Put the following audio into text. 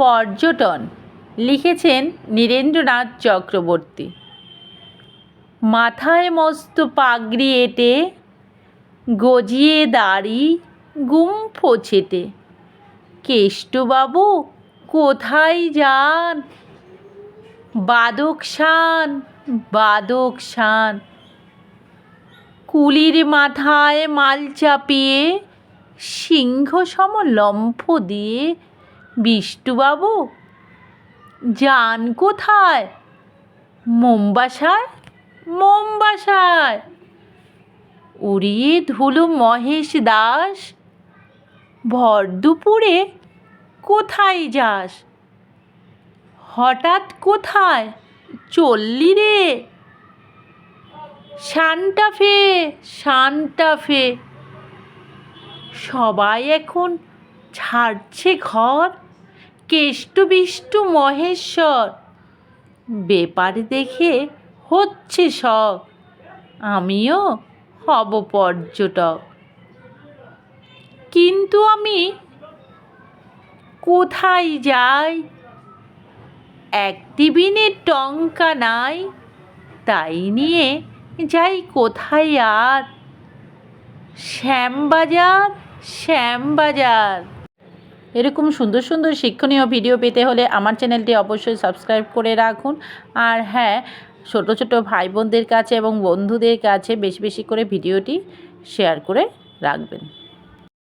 পর্যটন, লিখেছেন নীরেন্দ্রনাথ চক্রবর্তী। মাথায় মস্ত পাগড়ি এঁটে, গজিয়ে দাড়ি, গুম ফোছেতে কেষ্টবাবু, কোথায় যান? বাদক শান বাদক শান কুলির মাথায় মাল চাপিয়ে সিংহ সম লম্ফ দিয়ে বিষ্টুবাবু, যান কোথায়? মোমবাসায় মোমবাসায় উড়িয়ে ধুলো মহেশ দাস, ভর দুপুরে কোথায় যাস? হঠাৎ কোথায় চললি রে? সান্টাফে সান্টাফে সবাই এখন ছাড়ছে ঘর? কেষ্টবিষ্টু মহেশ্বর। বেপার দেখে হচ্ছে শখ আমিও হব পর্যটক। কিন্তু আমি কোথায় যাই? এক টিবিনের টঙ্কা নাই, তাই নিয়ে যাই কোথায় আর? শ্যামবাজার শ্যামবাজার। এরকম সুন্দর সুন্দর শিক্ষণীয় ভিডিও পেতে হলে আমার চ্যানেলটি অবশ্যই সাবস্ক্রাইব করে রাখুন। আর হ্যাঁ ছোটো ছোটো ভাই বোনদের কাছে এবং বন্ধুদের কাছে বেশি বেশি করে ভিডিওটি শেয়ার করে রাখবেন।